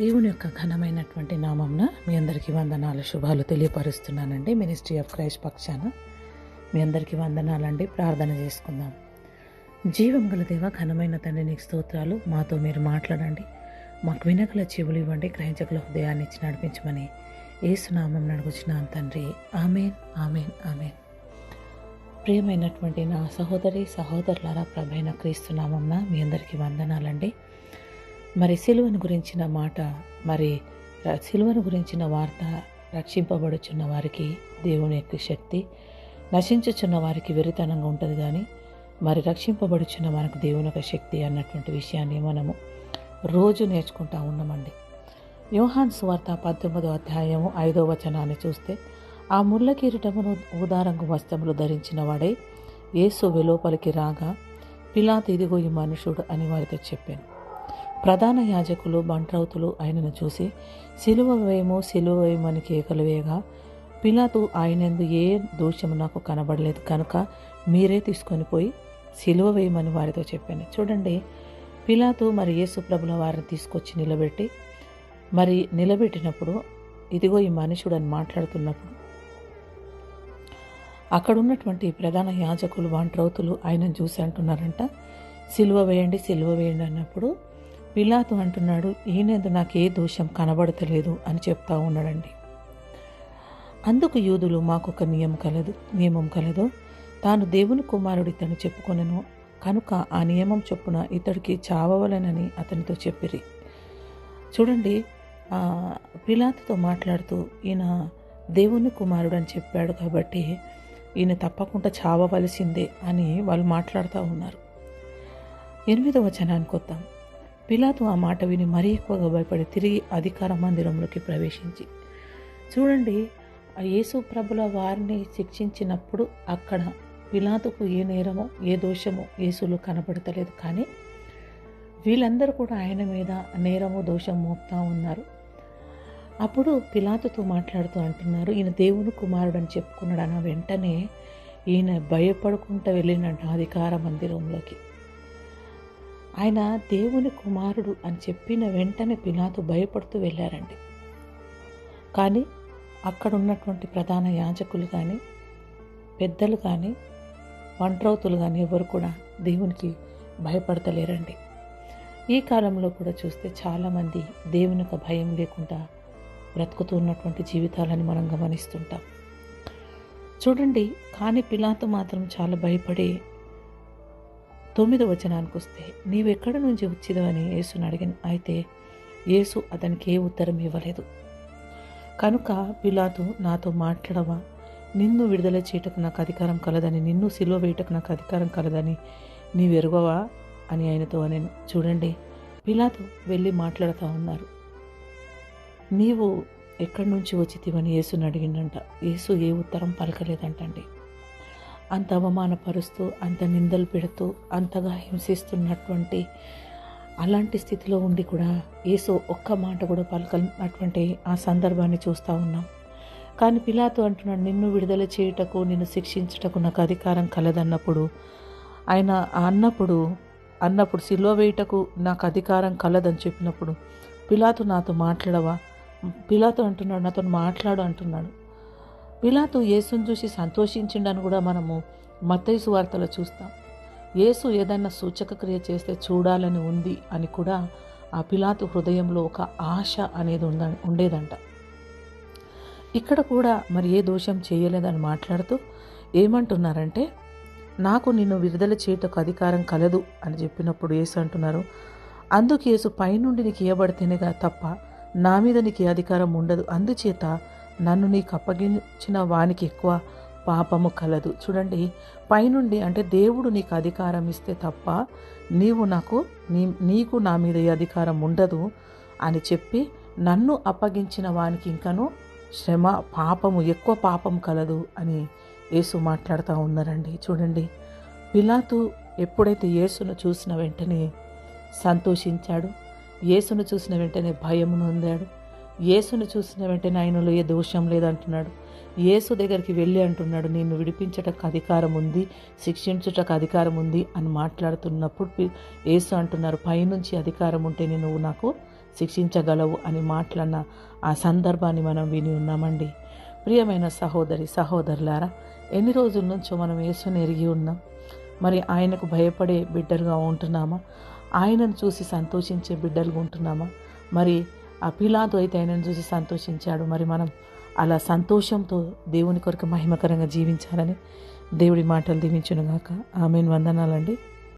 దేవుని యొక్క ఘనమైనటువంటి నామంన మీ అందరికీ వందనాలు శుభాలు తెలియపరుస్తున్నానండి. మినిస్ట్రీ ఆఫ్ క్రైస్ట్ పక్షాన మీ అందరికీ వందనాలండి. ప్రార్థన చేసుకుందాం. జీవం గల దేవ ఘనమైన తండ్రి నీకు స్తోత్రాలు. మాతో మీరు మాట్లాడండి. మాకు వినగల చెవులు ఇవ్వండి. గ్రహించగల హృదయాన్ని ఇచ్చి నడిపించమని ఏసునామం నడుగుచున్నాం తండ్రి. ఆమెన్ ఆమెన్ ఆమెన్. ప్రియమైనటువంటి నా సహోదరి సహోదరులారా ప్రభైన క్రీస్తునామంన మీ అందరికీ వందనాలండి. మరి సిలువను గురించిన మాట మరి సిలువను గురించిన వార్త రక్షింపబడుచున్న వారికి దేవుని యొక్క శక్తి నశించుచున్న వారికి వెరితనంగా ఉంటుంది కానీ మరి రక్షింపబడుచున్న మనకు దేవుని యొక్క శక్తి అన్నటువంటి విషయాన్ని మనము రోజు నేర్చుకుంటా ఉన్నామండి. యోహాన్ స్వార్త పద్దెనిమిదో అధ్యాయము ఐదో వచనాన్ని చూస్తే ఆ ముళ్ళ కిరీటమును ఊదారంగు వస్త్రములు ధరించిన వాడై యేసు వెలోపలికి రాగా పిలాత్ ఇదిగో ఈ మనుషుడు అని వారితో చెప్పాను. ప్రధాన యాజకులు బంట్రౌతులు ఆయనను చూసి సిలువ వేయము సిలువ వేయమని కేకలు వేయగా పిలాతు ఆయనందు ఏ దోషము నాకు కనబడలేదు కనుక మీరే తీసుకొని పోయి సిలువ వేయమని వారితో చెప్పాను. చూడండి పిలాతు మరి యేసుప్రభుల వారిని తీసుకొచ్చి నిలబెట్టి మరి నిలబెట్టినప్పుడు ఇదిగో ఈ మనుషుడు అని మాట్లాడుతున్నప్పుడు అక్కడ ఉన్నటువంటి ప్రధాన యాజకులు వంట్రౌతులు ఆయనను చూసి అంటున్నారంట సిలువ వేయండి సిలువ వేయండి అన్నప్పుడు పిలాతు అంటున్నాడు ఈయనేందు నాకు ఏ దోషం కనబడతలేదు అని చెప్తా ఉన్నాడండి. అందుకు యూదులు మాకొక నియమం కలదు నియమం కలదు. తాను దేవుని కుమారుడు ఇతను చెప్పుకొనను కనుక ఆ నియమం చొప్పున ఇతడికి చావవలెనని అతనితో చెప్పిరి. చూడండి పిలాతుతో మాట్లాడుతూ ఈయన దేవుని కుమారుడు అని చెప్పాడు కాబట్టి ఈయన తప్పకుండా చావవలసిందే అని వాళ్ళు మాట్లాడుతూ ఉన్నారు. ఎనిమిదవ వచనానికి వద్దాం. పిలాతు ఆ మాట విని మరీ ఎక్కువగా భయపడి తిరిగి అధికార మందిరంలోకి ప్రవేశించి చూడండి ఆ యేసు ప్రభుల వారిని శిక్షించినప్పుడు అక్కడ పిలాతుకు ఏ నేరమో ఏ దోషమో యేసులో కనబడతలేదు. కానీ వీళ్ళందరూ కూడా ఆయన మీద నేరము దోషం మోపుతా ఉన్నారు. అప్పుడు పిలాతుతో మాట్లాడుతూ అంటున్నారు ఈయన దేవుని కుమారుడు అని చెప్పుకున్నాడు అన్న వెంటనే ఈయన భయపడుకుంటూ వెళ్ళినట్టు అధికార మందిరంలోకి ఆయన దేవుని కుమారుడు అని చెప్పిన వెంటనే పిలాతు భయపడుతూ వెళ్ళారండి. కానీ అక్కడ ఉన్నటువంటి ప్రధాన యాజకులు కానీ పెద్దలు కానీ వంట్రౌతులు కానీ ఎవరు కూడా దేవునికి భయపడతలేరండి. ఈ కాలంలో కూడా చూస్తే చాలామంది దేవుని యొక్క భయం లేకుండా బ్రతుకుతూ ఉన్నటువంటి జీవితాలని మనం గమనిస్తుంటాం. చూడండి కానీ పిలాతు మాత్రం చాలా భయపడి తొమ్మిది వచనానికి వస్తే నీవెక్కడి నుంచి వచ్చిదవని యేసును అడిగిన. అయితే యేసు అతనికి ఏ ఉత్తరం ఇవ్వలేదు. కనుక పిలాతు నాతో మాట్లాడవా? నిన్ను విడుదల చేయటకు నాకు అధికారం కలదని నిన్ను సిలువ వేయటకు నాకు అధికారం కలదని నీవెరుగవా? అని ఆయనతో నేను చూడండి పిలాతు వెళ్ళి మాట్లాడుతూ ఉన్నారు. నీవు ఎక్కడి నుంచి వచ్చితివని యేసుని అడిగిండంట యేసు ఏ ఉత్తరం పలకలేదంటండి. అంత అవమానపరుస్తూ అంత నిందలు పెడుతూ అంతగా హింసిస్తున్నటువంటి అలాంటి స్థితిలో ఉండి కూడా యేసు ఒక్క మాట కూడా పలకనటువంటి ఆ సందర్భాన్ని చూస్తూ ఉన్నాం. కానీ పిలాతు అంటున్నాడు నిన్ను విడుదల చేయుటకు నిన్ను శిక్షించుటకు నాకు అధికారం కలదన్నప్పుడు ఆయన అన్నప్పుడు అన్నప్పుడు సిల్వ వేయుటకు నాకు అధికారం కలదని చెప్పినప్పుడు పిలాతు నాతో మాట్లాడవా? పిలాతు అంటున్నాడు నాతో మాట్లాడు అంటున్నాడు. పిలాతు యేసుని చూసి సంతోషించిండని కూడా మనము మత్తయి వార్తలో చూస్తాం. యేసు ఏదైనా సూచక క్రియ చేస్తే చూడాలని ఉంది అని కూడా ఆ పిలాతు హృదయంలో ఒక ఆశ అనేది ఉంద ఉండేదంట. ఇక్కడ కూడా మరి ఏ దోషం చేయలేదని మాట్లాడుతూ ఏమంటున్నారంటే నాకు నిన్ను విడుదల చేయటకు అధికారం కలదు అని చెప్పినప్పుడు యేసు అంటున్నారు. అందుకు యేసు పైనుండి నీకు ఇవ్వబడితేనేగా తప్ప నా మీద నీకు ఏ అధికారం ఉండదు. అందుచేత నన్ను నీకు అప్పగించిన వానికి ఎక్కువ పాపము కలదు. చూడండి పైనుండి అంటే దేవుడు నీకు అధికారం ఇస్తే తప్ప నీవు నాకు నీ నీకు నా మీద ఈ అధికారం ఉండదు అని చెప్పి నన్ను అప్పగించిన వానికి ఇంకను శ్రమ పాపము ఎక్కువ పాపం కలదు అని యేసు మాట్లాడుతూ ఉన్నారండి. చూడండి పిలాతు ఎప్పుడైతే యేసును చూసిన వెంటనే సంతోషించాడు యేసును చూసిన వెంటనే భయం నొందాడు యేసును చూసిన వెంటనే ఆయనలో ఏ దోషం లేదంటున్నాడు. యేసు దగ్గరికి వెళ్ళి అంటున్నాడు నేను విడిపించటకు అధికారం ఉంది శిక్షించుటకు అధికారం ఉంది అని మాట్లాడుతున్నప్పుడు యేసు అంటున్నారు పైనుంచి అధికారం ఉంటే నువ్వు నాకు శిక్షించగలవు అని మాట్లాడిన ఆ సందర్భాన్ని మనం విని ఉన్నామండి. ప్రియమైన సహోదరి సహోదరులారా ఎన్ని రోజుల నుంచో మనం యేసుని ఎరిగి ఉన్నాం. మరి ఆయనకు భయపడే బిడ్డలుగా ఉంటున్నామా? ఆయనను చూసి సంతోషించే బిడ్డలుగా ఉంటున్నామా? మరి ఆ అయితే ఆయనను చూసి సంతోషించాడు. మరి మనం అలా సంతోషంతో దేవుని కొరకు మహిమకరంగా జీవించాలని దేవుడి మాటలు దీవించునుగాక. ఆమెను. వందనాలండి.